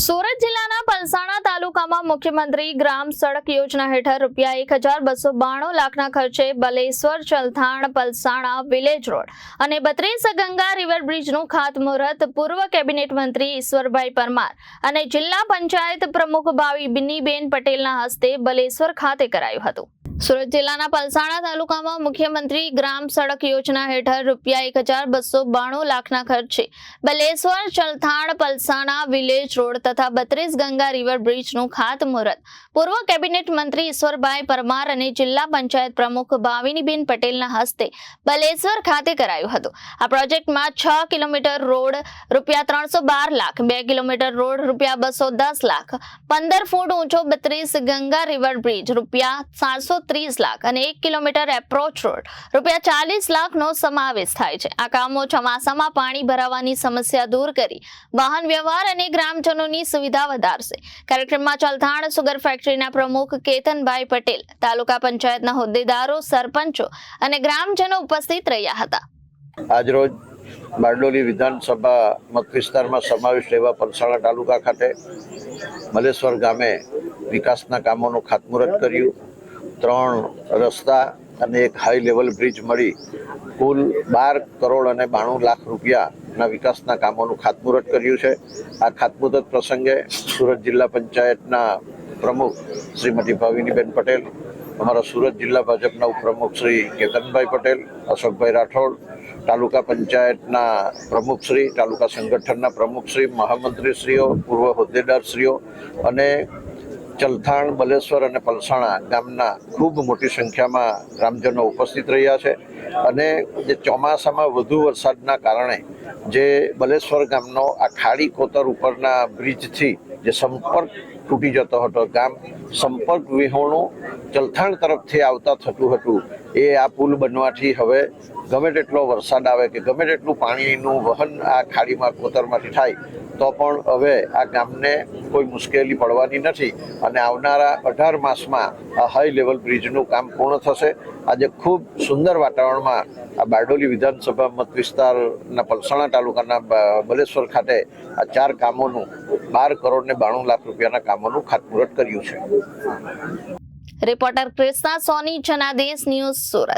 સુરત જિલ્લાના પલસાણા તાલુકામાં મુખ્યમંત્રી ગ્રામ સડક યોજના હેઠળ રૂપિયા એક હજાર બસો બાણું લાખના ખર્ચે બલેશ્વર ચલથાણ પલસાણા વિલેજ રોડ અને બત્રીસ ગંગા રિવર બ્રિજનું ખાતમુહૂર્ત પૂર્વ કેબિનેટ મંત્રી ઈશ્વરભાઈ પરમાર અને જિલ્લા પંચાયત પ્રમુખ ભાવી બિન્નીબેન પટેલના હસ્તે બલેશ્વર ખાતે કરાયું હતું. સુરત જિલ્લાના પલસાણા તાલુકામાં મુખ્યમંત્રી ગ્રામ સડક યોજના હેઠળ રૂપિયા એક હજાર બસો બાણું લાખના ખર્ચે બલેશ્વર, ચલથાણ, પલસાણા, વિલેજ રોડ તથા બત્રીસ ગંગા રિવર બ્રિજનું ખાતમુહૂર્ત. પૂર્વ કેબિનેટ મંત્રી ઈશ્વરભાઈ પરમાર અને જિલ્લા પંચાયત પ્રમુખ ભાવિનીબેન પટેલના હસ્તે બલેશ્વર ખાતે કરાયું હતું. આ પ્રોજેક્ટમાં છ કિલોમીટર રોડ રૂપિયા ત્રણસો બાર લાખ, બે કિલોમીટર રોડ રૂપિયા બસો દસ લાખ, પંદર ફૂટ ઊંચો બત્રીસ ગંગા રિવર બ્રિજ રૂપિયા સાતસો ત્રીસ લાખ અને એક કિલોમીટર એપ્રોચ રોડ રૂપિયા ચાલીસ લાખનો સમાવેશ થાય છે. આ કામો ચોમાસામાં પાણી ભરાવાની સમસ્યા દૂર કરી વાહન વ્યવહાર અને ગ્રામજનોની સુવિધા વધારશે. કાર્યક્રમમાં ચલથાણ સુગર ફેક્ટરીના પ્રમુખ કેતનભાઈ પટેલ, તાલુકા પંચાયતના હોદ્દેદારો, સરપંચો અને ગ્રામજનો ઉપસ્થિત રહ્યા હતા. આજરોજ બારડોલી વિધાનસભા મત વિસ્તારમાં સમાવેશ લેવા પલસાણા તાલુકા ખાતે મલેશ્વર ગામે વિકાસના કામોનું ખાતમુહૂર્ત કર્યું. ત્રણ રસ્તા અને એક હાઈ લેવલ બ્રિજ મળી. કુલ બાર કરોડ અને બાણું લાખ રૂપિયાના વિકાસના કામોનું ખાતમુહૂર્ત કર્યું છે. આ ખાતમુહૂર્ત પ્રસંગે સુરત જિલ્લા પંચાયતના પ્રમુખ શ્રીમતી ભાવિનીબેન પટેલ, અમારા સુરત જિલ્લા ભાજપના ઉપપ્રમુખ શ્રી કેતનભાઈ પટેલ, અશોકભાઈ રાઠોડ, તાલુકા પંચાયતના પ્રમુખશ્રી તાલુકા સંગઠનના પ્રમુખશ્રી મહામંત્રીશ્રીઓ, પૂર્વ હોદ્દેદારશ્રીઓ અને ચલથાણ, બલેશ્વર અને પલસાણા ગામના ખૂબ મોટી સંખ્યામાં ગ્રામજનો ઉપસ્થિત રહ્યા છે અને જે ચોમાસામાં વધુ વરસાદના કારણે જે બલેશ્વર ગામનો આ ખાડી કોતર ઉપરના બ્રિજથી જે સંપર્ક તૂટી જતો હતો, ગામ સંપર્ક વિહોણું ચલથાણ તરફથી આવતા થતું હતું એ આ પુલ બનવાથી હવે ગમે તેટલો વરસાદ આવે કે ગમે તેટલું પાણીનું વહન આ ખાડીમાં કોતરમાંથી થાય, તો પણ હવે આ ગામને કોઈ મુશ્કેલી પડવાની નથી અને આવનારા અઢાર માસમાં આ હાઈ લેવલ બ્રિજનું કામ પૂર્ણ થશે. આજે ખૂબ સુંદર વાતાવરણમાં આ બારડોલી વિધાનસભા મત વિસ્તારના પલસાણા તાલુકાના બલેશ્વર ખાતે આ ચાર કામોનું બાર કરોડ ને બાણું લાખ રૂપિયાના કામોનું ખાતમુહૂર્ત કર્યું છે. Reporter Krishna Soni Janadesh news Surat.